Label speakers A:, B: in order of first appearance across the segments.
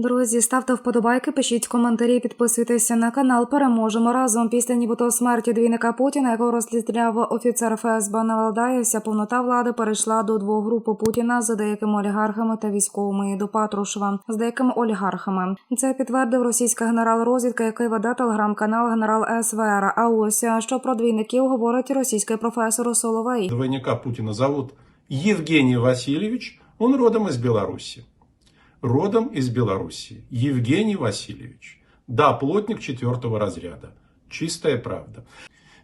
A: Друзі, ставте вподобайки, пишіть коментарі, підписуйтеся на канал. Переможемо разом. Після нібито смерті двійника Путіна, якого розстріляв офіцер ФСБ на вся повнота влади перейшла до двох груп Путіна з деякими олігархами та військовими до Патрушева з деякими олігархами. Це підтвердив російська генерал розвідка, який веде телеграм-канал генерал СВР. А ось що про двійників говорить російський професор Соловей.
B: Двойника Путина зовут Евгений Васильевич. Он родом из Беларуси. Родом из Беларуси. Евгений Васильевич. Да, плотник четвертого разряда. Чистая правда.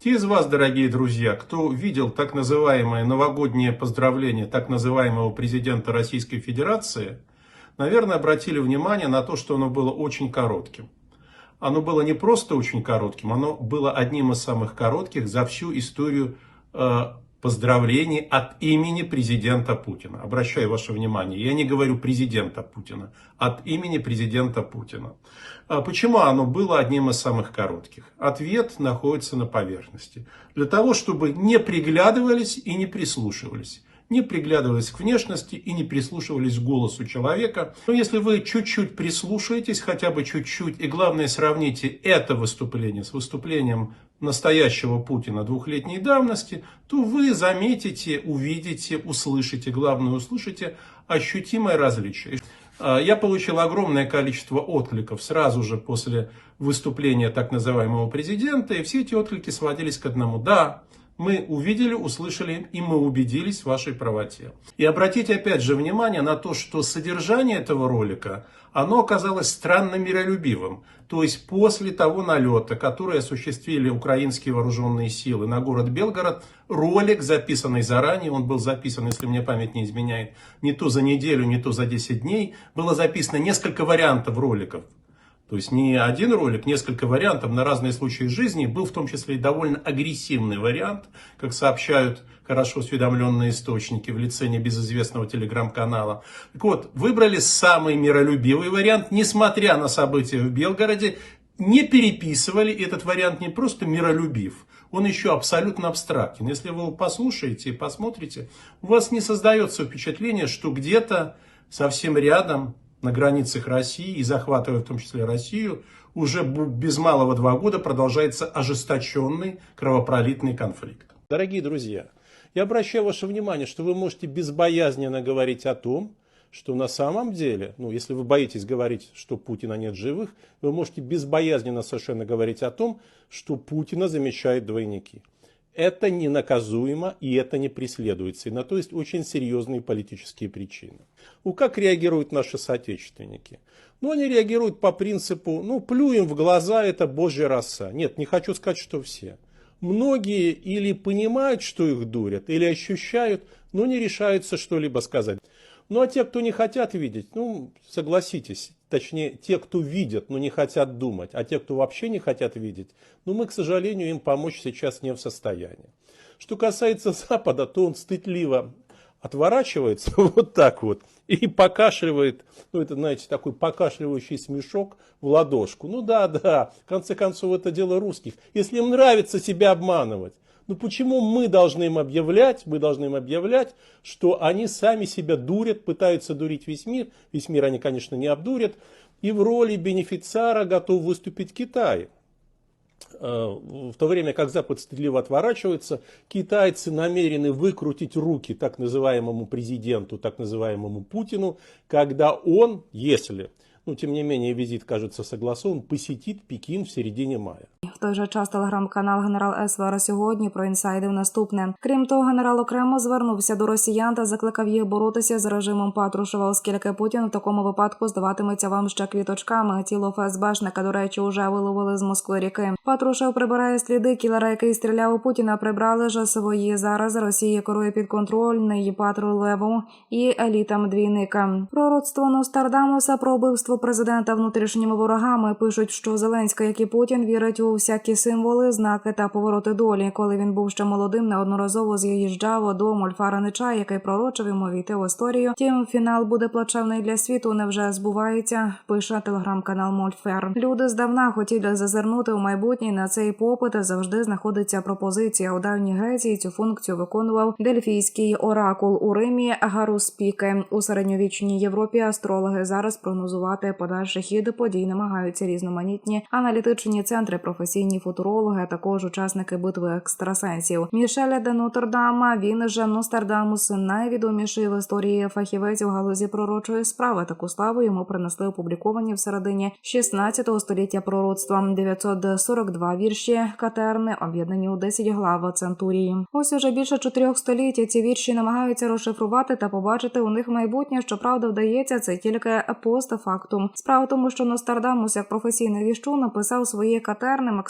B: Те из вас, дорогие друзья, кто видел так называемое новогоднее поздравление так называемого президента Российской Федерации, наверное, обратили внимание на то, что оно было очень коротким. Оно было не просто очень коротким, оно было одним из самых коротких за всю историю э, поздравлений от имени президента Путина. Обращаю ваше внимание, я не говорю президента Путина, от имени президента Путина. А Почему оно было одним из самых коротких? Ответ находится на поверхности. Для того, чтобы не приглядывались и не прислушивались не приглядывались к внешности и не прислушивались к голосу человека. Но если вы чуть-чуть прислушаетесь, хотя бы чуть-чуть, и главное сравните это выступление с выступлением настоящего Путина двухлетней давности, то вы заметите, увидите, услышите, главное услышите ощутимое различие. А, Я получил огромное количество откликов сразу же после выступления так называемого президента, и все эти отклики сводились к одному. Да, мы увидели, услышали и мы убедились в вашей правоте. И обратите опять же внимание на то, что содержание этого ролика, оно оказалось странно миролюбивым. То есть после того налета, который осуществили украинские вооруженные силы на город Белгород, ролик, записанный заранее, он был записан, если мне память не изменяет, не то за неделю, не то за 10 дней, было записано несколько вариантов роликов. То есть не один ролик, несколько вариантов на разные случаи жизни. Был в том числе и довольно агрессивный вариант, как сообщают хорошо осведомленные источники в лице небезызвестного телеграм-канала. Так вот, выбрали самый миролюбивый вариант, несмотря на события в Белгороде, не переписывали этот вариант не просто миролюбив, он еще абсолютно абстрактен. Если вы его послушаете и посмотрите, у вас не создается впечатление, что где-то совсем рядом на границах России и захватывая в том числе Россию, уже без малого два года продолжается ожесточенный кровопролитный конфликт. Дорогие друзья, я обращаю ваше внимание, что вы можете безбоязненно говорить о том, что на самом деле, ну, если вы боитесь говорить, что Путина нет живых, вы можете безбоязненно совершенно говорить о том, что Путина замещают двойники. Это не наказуемо и это не преследуется. И на то есть очень серьезные политические причины. Ну, как реагируют наши соотечественники? Ну, они реагируют по принципу, ну, плюем в глаза, это божья роса. Нет, не хочу сказать, что все. Многие или понимают, что их дурят, или ощущают, но не решаются что-либо сказать. Ну, а те, кто не хотят видеть, ну, согласитесь, точнее, те, кто видят, но не хотят думать, а те, кто вообще не хотят видеть, ну, мы, к сожалению, им помочь сейчас не в состоянии. Что касается Запада, то он стыдливо отворачивается вот так вот и покашливает, ну это, знаете, такой покашливающий смешок в ладошку. Ну да, да, в конце концов это дело русских. Если им нравится себя обманывать, ну почему мы должны им объявлять, мы должны им объявлять, что они сами себя дурят, пытаются дурить весь мир. Весь мир они, конечно, не обдурят. И в роли бенефициара готов выступить Китай. Э, В то время как Запад стыдливо отворачивается, китайцы намерены выкрутить руки так называемому президенту, так называемому Путину, когда он, если, ну тем не менее визит кажется согласован, посетит Пекин в середине мая.
A: Той же час телеграм-канал генерал СВР сьогодні проінсайдив наступне. Крім того, генерал окремо звернувся до росіян та закликав їх боротися з режимом Патрушева, оскільки Путін в такому випадку здаватиметься вам ще квіточками. Тіло ФСБшника, до речі, уже виловили з Москви ріки. Патрушев прибирає сліди кілера, який стріляв у Путіна. Прибрали ж свої зараз. Росія керує підконтрольний патруль Леву і елітам двійника. Пророцтво Ностардамуса про вбивство президента внутрішніми ворогами пишуть, що Зеленський, як і Путін, вірить у всякі символи, знаки та повороти долі. Коли він був ще молодим, неодноразово з'їжджав до Мольфаранича, який пророчив йому війти в історію. Тім фінал буде плачевний для світу. Невже збувається? Пише телеграм-канал Мольфер. Люди здавна хотіли зазирнути у майбутнє. На цей попит завжди знаходиться пропозиція. У давній Греції цю функцію виконував дельфійський оракул у Римі Гаруспіки. У середньовічній Європі астрологи зараз прогнозувати подальший хід подій намагаються різноманітні аналітичні центри, професійні футурологи, а також учасники битви екстрасенсів. Мішеля де Нотр-Дама, він же Нострадамус, найвідоміший в історії фахівець у галузі пророчої справи. Таку славу йому принесли опубліковані в середині 16 століття пророцтва 942 вірші Катерни, об'єднані у 10 глав Центурії. Ось уже більше чотирьох століть ці вірші намагаються розшифрувати та побачити у них майбутнє. Щоправда, вдається це тільки постфактум. Справа тому, що Нострадамус, як професійний віщун, написав свої катерни максимально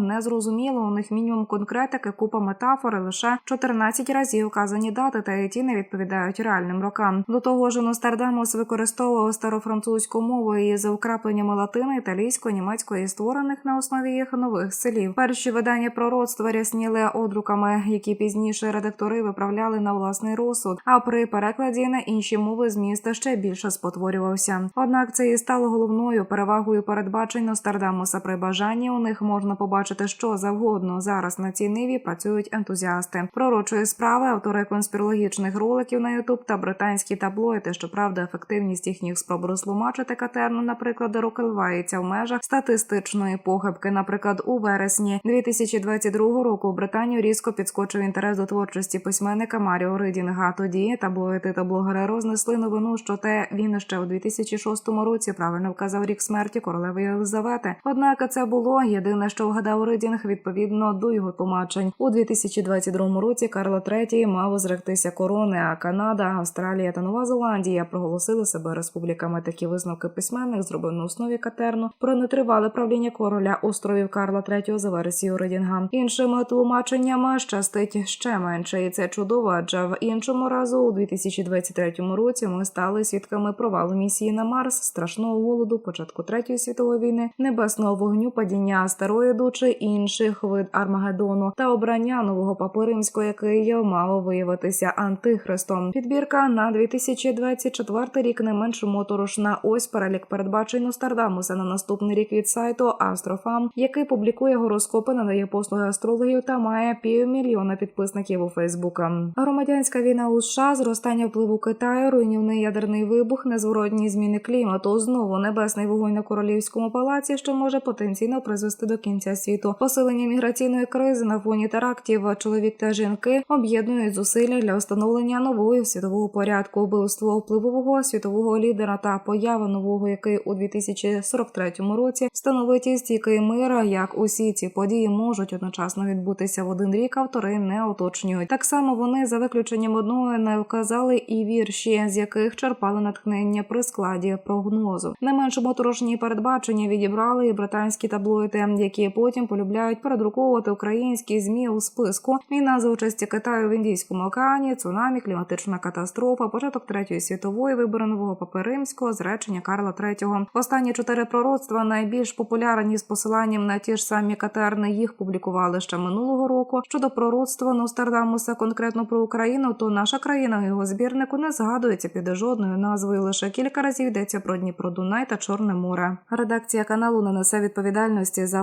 A: незрозуміло. У них мінімум конкретики, купа метафори, лише 14 разів вказані дати, та й ті не відповідають реальним рокам. До того ж, Нострадамус використовував старофранцузьку мову із вкрапленнями латини, італійської, німецької, створених на основі їх нових слів. Перші видання пророцтва рясніли одруками, які пізніше редактори виправляли на власний розсуд. А при перекладі на інші мови зміст ще більше спотворювався. Однак це і стало головною перевагою передбачень Нострадамуса. При бажанні у них можна побачити що завгодно. Зараз на цій ниві працюють ентузіасти. Пророчої справи, автори конспірологічних роликів на Ютуб та британські таблоїди. Щоправда, ефективність їхніх спроб розтлумачити катерну, наприклад, розкривається в межах статистичної похибки. Наприклад, у вересні 2022 року в Британію різко підскочив інтерес до творчості письменника Маріо Ридінга. Тоді таблоїди та блогери рознесли новину, що те він ще у 2006 році правильно вказав рік смерті королеви Єлизавети. Однак це було єдине, що вгадав Ридінг відповідно до його тлумачень. У 2022 році Карло III мав зректися корони, а Канада, Австралія та Нова Зеландія проголосили себе республіками. Такі висновки письменник зробив на основі катерну про нетривале правління короля островів Карла III за версією Ридінга. Іншими тлумаченнями щастить ще менше, і це чудово. Адже в іншому разу у 2023 році ми стали свідками провалу місії на Марс, страшного голоду, початку третьої світової війни, небесного вогню, падіння астероїду чи інших вид Армагеддону та обрання нового папи римського, який мав виявитися антихристом. Підбірка на 2024 рік не менш моторошна. Ось перелік передбачень Нострадамуса на наступний рік від сайту Астрофам, який публікує гороскопи, надає послуги астрологів та має півмільйона підписників у Фейсбука. Громадянська війна у США, зростання впливу Китаю, руйнівний ядерний вибух, незворотні зміни клімату, знову небесний вогонь на королівському палаці, що може потенційно призвести до кінця світу, посилення міграційної кризи на фоні терактів. Чоловік та жінки об'єднують зусилля для встановлення нового світового порядку, вбивство впливового світового лідера та поява нового, який у 2043 році встановить стійкий мир. Як усі ці події можуть одночасно відбутися в один рік, автори не уточнюють. Так само вони за виключенням одного не вказали і вірші, з яких черпали натхнення при складі прогнозу. Не менш моторошні передбачення відібрали і британські таблоїди, які потім полюбляють передруковувати українські змі у списку. Війна за участі Китаю в Індійському океані, цунамі, кліматична катастрофа, початок третьої світової вибори нового папи римського, зречення Карла III. Останні чотири пророцтва найбільш популярні з посиланням на ті ж самі катерни. Їх публікували ще минулого року. Щодо пророцтва Нострадамуса конкретно про Україну, то наша країна у його збірнику не згадується під жодною назвою. Лише кілька разів йдеться про Дніпро Дунай та Чорне море. Редакція каналу не несе відповідальності за